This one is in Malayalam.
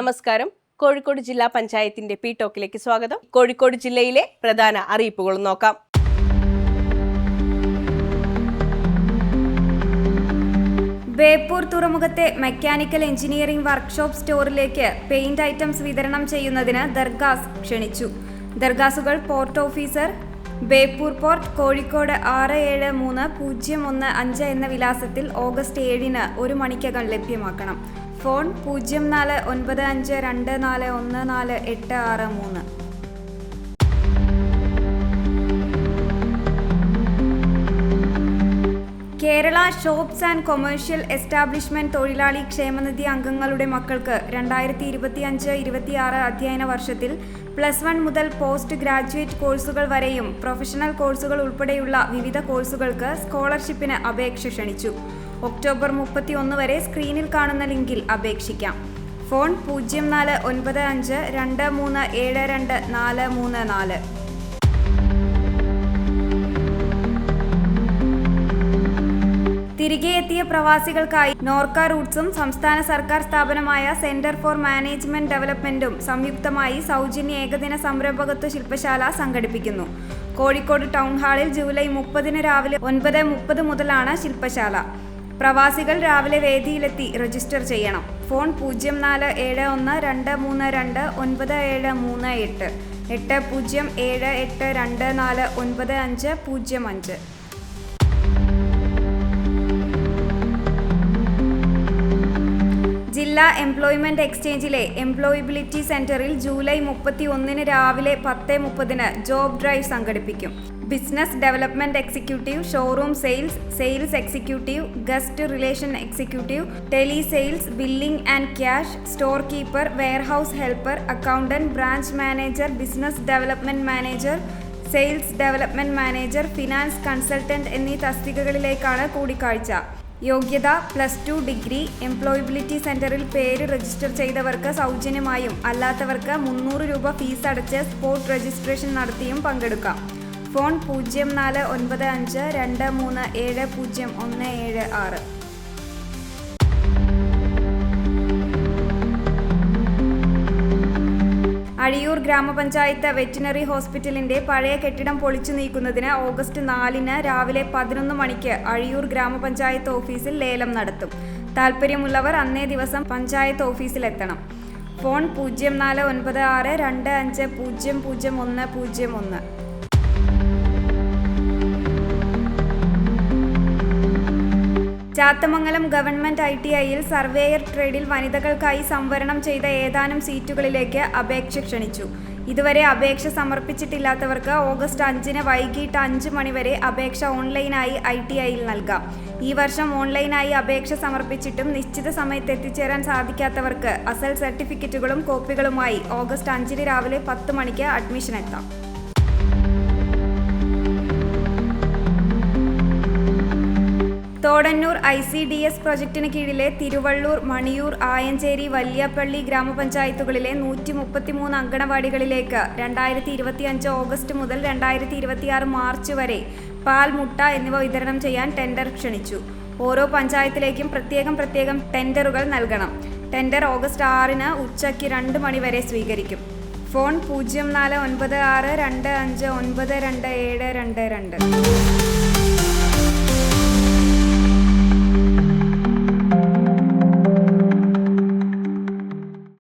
നമസ്കാരം. കോഴിക്കോട് ജില്ലാ പഞ്ചായത്തിന്റെ പി ടോക്കിലേക്ക് സ്വാഗതം. കോഴിക്കോട് ജില്ലയിലെ പ്രധാന അറിയിപ്പുകൾ നോക്കാം. ബേപ്പൂർ തുറമുഖത്തെ മെക്കാനിക്കൽ എഞ്ചിനീയറിംഗ് വർക്ക്ഷോപ്പ് സ്റ്റോറിലേക്ക് പെയിന്റ് ഐറ്റംസ് വിതരണം ചെയ്യുന്നതിന് ദർഗാസ് ക്ഷണിച്ചു. ദർഗാസുകൾ port officer Beypore port Kozhikode ആറ് ഏഴ് മൂന്ന് പൂജ്യം ഒന്ന് അഞ്ച് എന്ന വിലാസത്തിൽ ഓഗസ്റ്റ് ഏഴിന് ഒരു മണിക്കകം ലഭ്യമാക്കണം. ഫോൺ പൂജ്യം നാല് ഒൻപത് അഞ്ച് രണ്ട് നാല് ഒന്ന് നാല് എട്ട് ആറ് മൂന്ന്. Kerala shops and commercial establishment തൊഴിലാളി ക്ഷേമനിധി അംഗങ്ങളുടെ മക്കൾക്ക് രണ്ടായിരത്തി ഇരുപത്തിയഞ്ച് ഇരുപത്തിയാറ് അധ്യയന വർഷത്തിൽ പ്ലസ് വൺ മുതൽ പോസ്റ്റ് ഗ്രാജുവേറ്റ് കോഴ്സുകൾ വരെയും പ്രൊഫഷണൽ കോഴ്സുകൾ ഉൾപ്പെടെയുള്ള വിവിധ കോഴ്സുകൾക്ക് സ്കോളർഷിപ്പിന് അപേക്ഷ ക്ഷണിച്ചു. ഒക്ടോബർ മുപ്പത്തി ഒന്ന് വരെ സ്ക്രീനിൽ കാണുന്ന ലിങ്കിൽ അപേക്ഷിക്കാം. ഫോൺ പൂജ്യം നാല് ഒൻപത് അഞ്ച് രണ്ട് മൂന്ന് ഏഴ് രണ്ട് നാല് മൂന്ന് നാല്. തിരികെ എത്തിയ പ്രവാസികൾക്കായി നോർക്ക റൂട്ട്സും സംസ്ഥാന സർക്കാർ സ്ഥാപനമായ സെന്റർ ഫോർ മാനേജ്മെന്റ് ഡെവലപ്മെന്റും സംയുക്തമായി സൗജന്യ ഏകദിന സംരംഭകത്വ ശില്പശാല സംഘടിപ്പിക്കുന്നു. കോഴിക്കോട് ടൗൺ ഹാളിൽ ജൂലൈ മുപ്പതിന് രാവിലെ ഒൻപത് മുപ്പത് മുതലാണ് ശില്പശാല. പ്രവാസികൾ രാവിലെ വേദിയിലെത്തി രജിസ്റ്റർ ചെയ്യണം. ഫോൺ പൂജ്യം നാല് ഏഴ് ഒന്ന് രണ്ട് മൂന്ന് രണ്ട് ഒൻപത് ഏഴ് മൂന്ന് എട്ട്. എട്ട് പൂജ്യം ഏഴ് എട്ട് രണ്ട് നാല് ഒൻപത് അഞ്ച് പൂജ്യം അഞ്ച്. ജില്ലാ എംപ്ലോയ്മെന്റ് എക്സ്ചേഞ്ചിലെ എംപ്ലോയബിലിറ്റി സെന്ററിൽ ജൂലൈ മുപ്പത്തി ഒന്നിന് രാവിലെ പത്ത് മുപ്പതിന് ജോബ് ഡ്രൈവ് സംഘടിപ്പിക്കും. Business development executive showroom sales sales executive guest relation executive tele sales billing and cash store keeper warehouse helper accountant branch manager business development manager sales development manager finance consultant എന്നീ തസ്തികകളിലേക്കാണ് കൂടിക്കാഴ്ച. യോഗ്യത പ്ലസ് ടു ഡിഗ്രി എംപ്ലോയബിലിറ്റി സെന്ററിൽ പേര് രജിസ്റ്റർ ചെയ്തവർക്ക് സൗജന്യമായും അല്ലാത്തവർക്ക് മുന്നൂറ് രൂപ ഫീസ് അടച്ച് സ്പോട്ട് രജിസ്ട്രേഷൻ നടത്തിയും പങ്കെടുക്കാം. ഫോൺ പൂജ്യം നാല് ഒൻപത് അഞ്ച് രണ്ട് മൂന്ന് ഏഴ് പൂജ്യം ഒന്ന് ഏഴ് ആറ്. അഴിയൂർ ഗ്രാമപഞ്ചായത്ത് വെറ്റിനറി ഹോസ്പിറ്റലിന്റെ പഴയ കെട്ടിടം പൊളിച്ചു നീക്കുന്നതിന് ഓഗസ്റ്റ് നാലിന് രാവിലെ പതിനൊന്ന് മണിക്ക് അഴിയൂർ ഗ്രാമപഞ്ചായത്ത് ഓഫീസിൽ ലേലം നടത്തും. താല്പര്യമുള്ളവർ അന്നേ ദിവസം പഞ്ചായത്ത് ഓഫീസിലെത്തണം. ഫോൺ പൂജ്യം നാല് ഒൻപത് ആറ് രണ്ട് അഞ്ച് പൂജ്യം പൂജ്യം ഒന്ന് പൂജ്യം ഒന്ന്. ചാത്തമംഗലം ഗവൺമെന്റ് ഐ ടി ഐയിൽ സർവേയർ ട്രേഡിൽ വനിതകൾക്കായി സംവരണം ചെയ്ത ഏതാനും സീറ്റുകളിലേക്ക് അപേക്ഷ ക്ഷണിച്ചു. ഇതുവരെ അപേക്ഷ സമർപ്പിച്ചിട്ടില്ലാത്തവർക്ക് ഓഗസ്റ്റ് അഞ്ചിന് വൈകിട്ട് അഞ്ച് മണിവരെ അപേക്ഷ ഓൺലൈനായി ഐ ടി ഐയിൽ നൽകാം. ഈ വർഷം ഓൺലൈനായി അപേക്ഷ സമർപ്പിച്ചിട്ടും നിശ്ചിത സമയത്ത് എത്തിച്ചേരാൻ സാധിക്കാത്തവർക്ക് അസൽ സർട്ടിഫിക്കറ്റുകളും കോപ്പികളുമായി ഓഗസ്റ്റ് അഞ്ചിന് രാവിലെ പത്ത് മണിക്ക് അഡ്മിഷൻ എത്താം. Thodannur I C D S പ്രൊജക്ടിന് കീഴിലെ തിരുവള്ളൂർ മണിയൂർ ആയഞ്ചേരി വല്യാപ്പള്ളി ഗ്രാമപഞ്ചായത്തുകളിലെ നൂറ്റി മുപ്പത്തിമൂന്ന് അങ്കണവാടികളിലേക്ക് രണ്ടായിരത്തി ഇരുപത്തിയഞ്ച് ഓഗസ്റ്റ് മുതൽ രണ്ടായിരത്തി ഇരുപത്തിയാറ് മാർച്ച് വരെ പാൽ മുട്ട എന്നിവ വിതരണം ചെയ്യാൻ ടെൻഡർ ക്ഷണിച്ചു. ഓരോ പഞ്ചായത്തിലേക്കും പ്രത്യേകം പ്രത്യേകം ടെൻഡറുകൾ നൽകണം. ടെൻഡർ ഓഗസ്റ്റ് ആറിന് ഉച്ചയ്ക്ക് രണ്ട് മണിവരെ സ്വീകരിക്കും. ഫോൺ പൂജ്യം നാല് ഒൻപത് ആറ് രണ്ട് അഞ്ച് ഒൻപത് രണ്ട് ഏഴ് രണ്ട് രണ്ട്.